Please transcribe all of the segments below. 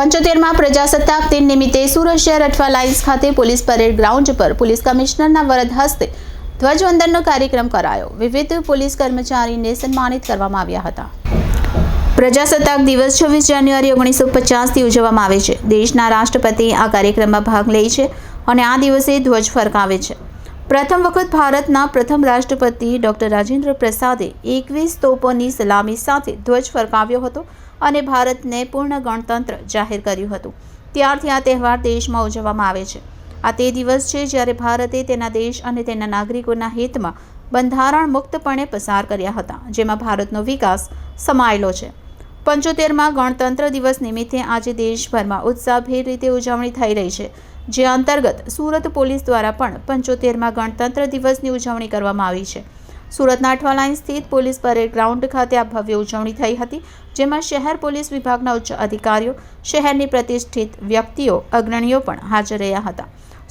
પંચોતેરમાં પ્રજાસત્તાક દિન નિમિત્તે સુરત શહેર અઠવા લાઇન્સ ખાતે પોલીસ પરેડ ગ્રાઉન્ડ પર પોલીસ કમિશનરના વરદ હસ્તે ધ્વજવંદનનો કાર્યક્રમ કરાયો. વિવિધ પોલીસ કર્મચારીને સન્માનિત કરવામાં આવ્યા હતા. પ્રજાસત્તાક દિવસ છવ્વીસ જાન્યુઆરી ઓગણીસો પચાસથી ઉજવવામાં આવે છે. દેશના રાષ્ટ્રપતિ આ કાર્યક્રમમાં ભાગ લે છે અને આ દિવસે ધ્વજ ફરકાવે છે. પ્રથમ વખત ભારતના પ્રથમ રાષ્ટ્રપતિ ડોક્ટર રાજેન્દ્ર પ્રસાદે એકવીસ તોપોની સલામી સાથે ધ્વજ ફરકાવ્યો હતો અને ભારતને પૂર્ણ ગણતંત્ર જાહેર કર્યું હતું. ત્યારથી આ તહેવાર દેશમાં ઉજવવામાં આવે છે. આ તે દિવસ છે જ્યારે ભારતે તેના દેશ અને તેના નાગરિકોના હિતમાં બંધારણ મુક્તપણે પસાર કર્યા હતા, જેમાં ભારતનો વિકાસ સમાયેલો છે. પંચોતેરમાં ગણતંત્ર દિવસ નિમિત્તે આજે દેશભરમાં ઉત્સાહભેર રીતે ઉજવણી થઈ રહી છે, જે અંતર્ગત સુરત પોલીસ દ્વારા પણ પંચોતેરમાં ગણતંત્ર દિવસની ઉજવણી કરવામાં આવી છે. સુરતના અઠવા લાઇન સ્થિત પોલીસ પરેડ ગ્રાઉન્ડ ખાતે આ ભવ્ય ઉજવણી થઈ હતી, જેમાં શહેર પોલીસ વિભાગના ઉચ્ચ અધિકારીઓ, શહેરની પ્રતિષ્ઠિત વ્યક્તિઓ, અગ્રણીઓ પણ હાજર રહ્યા હતા.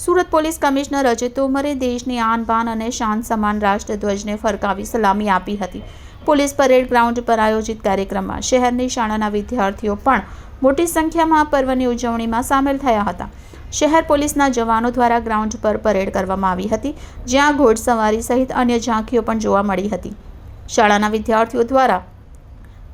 સુરત પોલીસ કમિશનર અજય તોમરે દેશની આન બાન અને શાન સમાન રાષ્ટ્રધ્વજને ફરકાવી સલામી આપી હતી. પોલીસ પરેડ ગ્રાઉન્ડ પર આયોજિત કાર્યક્રમમાં શહેરની શાળાના વિદ્યાર્થીઓ પણ મોટી સંખ્યામાં આ પર્વની ઉજવણીમાં સામેલ થયા હતા. શહેર પોલીસના જવાનો દ્વારા ગ્રાઉન્ડ પર પરેડ કરવામાં આવી હતી, જ્યાં ઘોડસવારી સહિત અન્ય ઝાંખીઓ પણ જોવા મળી હતી. શાળાના વિદ્યાર્થીઓ દ્વારા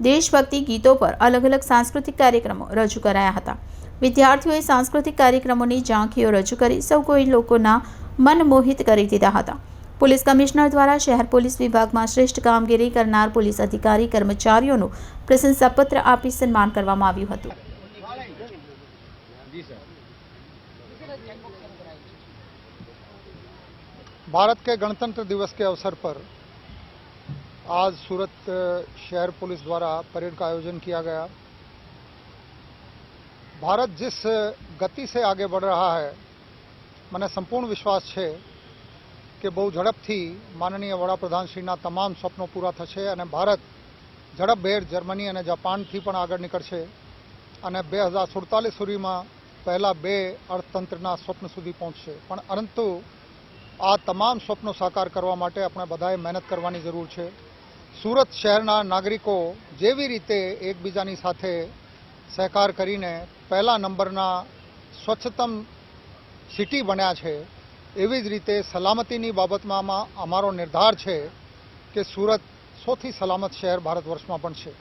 દેશભક્તિ ગીતો પર અલગ અલગ સાંસ્કૃતિક કાર્યક્રમો રજૂ કરાયા હતા. વિદ્યાર્થીઓએ સાંસ્કૃતિક કાર્યક્રમોની ઝાંખીઓ રજૂ કરી સૌ કોઈ લોકોના મન મોહિત કરી દીધા હતા. પોલીસ કમિશનર દ્વારા શહેર પોલીસ વિભાગમાં શ્રેષ્ઠ કામગીરી કરનાર પોલીસ અધિકારી કર્મચારીઓનું પ્રશંસાપત્ર આપી સન્માન કરવામાં આવ્યું હતું जी सर भारत के गणतंत्र दिवस के अवसर पर आज सूरत शहर पुलिस द्वारा परेड का आयोजन किया गया ભારત जिस ગતિ से आगे बढ़ रहा है મને સંપૂર્ણ વિશ્વાસ છે કે બહુ ઝડપથી માનનીય વડાપ્રધાનશ્રીના તમામ સ્વપ્નો પૂરા થશે અને ભારત ઝડપભેર જર્મની અને જાપાનથી પણ આગળ નીકળશે. અને બે હજાર સુડતાલીસ સુધીમાં પહેલાં બે અર્થતંત્રના સ્વપ્ન સુધી પહોંચશે. પણ પરંતુ આ તમામ સ્વપ્નો સાકાર કરવા માટે આપણે બધાએ મહેનત કરવાની જરૂર છે. સુરત શહેરના નાગરિકો જેવી રીતે એકબીજાની સાથે સહકાર કરીને પહેલા નંબરના સ્વચ્છતમ સિટી બન્યા છે એવી જ રીતે સલામતીની બાબતમાં અમારો નિર્ધાર છે કે સુરત સૌથી સલામત શહેર ભારત વર્ષમાં પણ છે.